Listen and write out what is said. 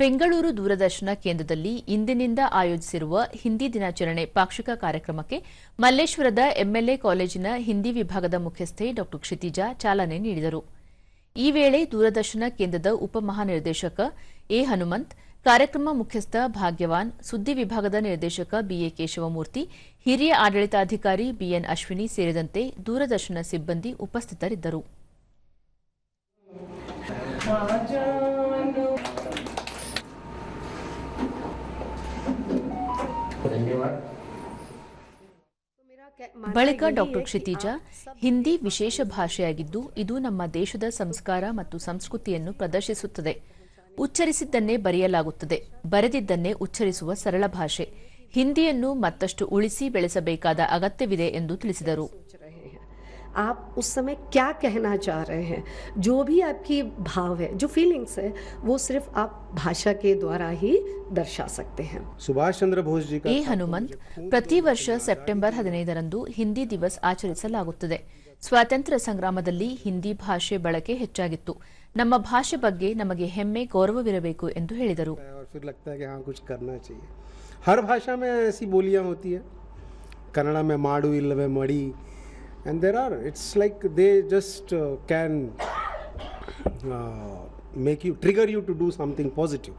ಬೆಂಗಳೂರು ದೂರದರ್ಶನ ಕೇಂದ್ರದಲ್ಲಿ ಇಂದಿನಿಂದ ಆಯೋಜಿಸಿರುವ ಹಿಂದಿ ದಿನಾಚರಣೆ ಪಾಕ್ಷಿಕ ಕಾರ್ಯಕ್ರಮಕ್ಕೆ ಮಲ್ಲೇಶ್ವರದ ಎಂಎಲ್ಎ ಕಾಲೇಜಿನ ಹಿಂದಿ ವಿಭಾಗದ ಮುಖ್ಯಸ್ಥೆ ಡಾ ಕ್ಷಿತಿಜಾ ಚಾಲನೆ ನೀಡಿದರು. ಈ ವೇಳೆ ದೂರದರ್ಶನ ಕೇಂದ್ರದ ಉಪಮಹಾನಿರ್ದೇಶಕ ಎ ಹನುಮಂತ್, ಕಾರ್ಯಕ್ರಮ ಮುಖ್ಯಸ್ಥ ಭಾಗ್ಯವಾನ್, ಸುದ್ದಿ ವಿಭಾಗದ ನಿರ್ದೇಶಕ ಬಿಎ ಕೇಶವಮೂರ್ತಿ, ಹಿರಿಯ ಆಡಳಿತಾಧಿಕಾರಿ ಬಿಎನ್ ಅಶ್ವಿನಿ ಸೇರಿದಂತೆ ದೂರದರ್ಶನ ಸಿಬ್ಬಂದಿ ಉಪಸ್ಥಿತರಿದ್ದರು. ಧನ್ಯವಾದ. ಬಳಿಕ ಡಾಕ್ಟರ್ ಕ್ಷಿತಿಜ, ಹಿಂದಿ ವಿಶೇಷ ಭಾಷೆಯಾಗಿದ್ದು ಇದು ನಮ್ಮ ದೇಶದ ಸಂಸ್ಕಾರ ಮತ್ತು ಸಂಸ್ಕೃತಿಯನ್ನು ಪ್ರದರ್ಶಿಸುತ್ತದೆ. ಉಚ್ಚರಿಸಿದ್ದನ್ನೇ ಬರೆಯಲಾಗುತ್ತದೆ. ಬರೆದಿದ್ದನ್ನೇ ಉಚ್ಚರಿಸುವ ಸರಳ ಭಾಷೆ. ಹಿಂದಿಯನ್ನು ಮತ್ತಷ್ಟು ಉಳಿಸಿ ಬೆಳೆಸಬೇಕಾದ ಅಗತ್ಯವಿದೆ ಎಂದು ತಿಳಿಸಿದರು. आप उस समय क्या कहना चाह रहे हैं जो भी आपकी भाव है जो फीलिंग्स है वो सिर्फ आप भाषा के द्वारा ही दर्शा सकते हैं सुभाष चंद्र बोस जी का ಎ ಹನುಮಂತ್ ಪ್ರತಿ ವರ್ಷ ಸೆಪ್ಟೆಂಬರ್ ಹದಿನೈದರಂದು ಹಿಂದಿ ದಿವಸ್ ಆಚರಿಸಲಾಗುತ್ತದೆ ಸ್ವಾತಂತ್ರ್ಯ ಸಂಗ್ರಾಮದಲ್ಲಿ ಹಿಂದಿ ಭಾಷೆ ಬಳಕೆ ಹೆಚ್ಚಾಗಿತ್ತು ನಮ್ಮ ಭಾಷೆ ಬಗ್ಗೆ ನಮಗೆ ಹೆಮ್ಮೆ ಗೌರವವಿರಬೇಕು ಎಂದು ಹೇಳಿದರು है और फिर लगता है कि हाँ कुछ करना चाहिए हर and there are it's like they just uh, can uh, make you trigger you to do something positive.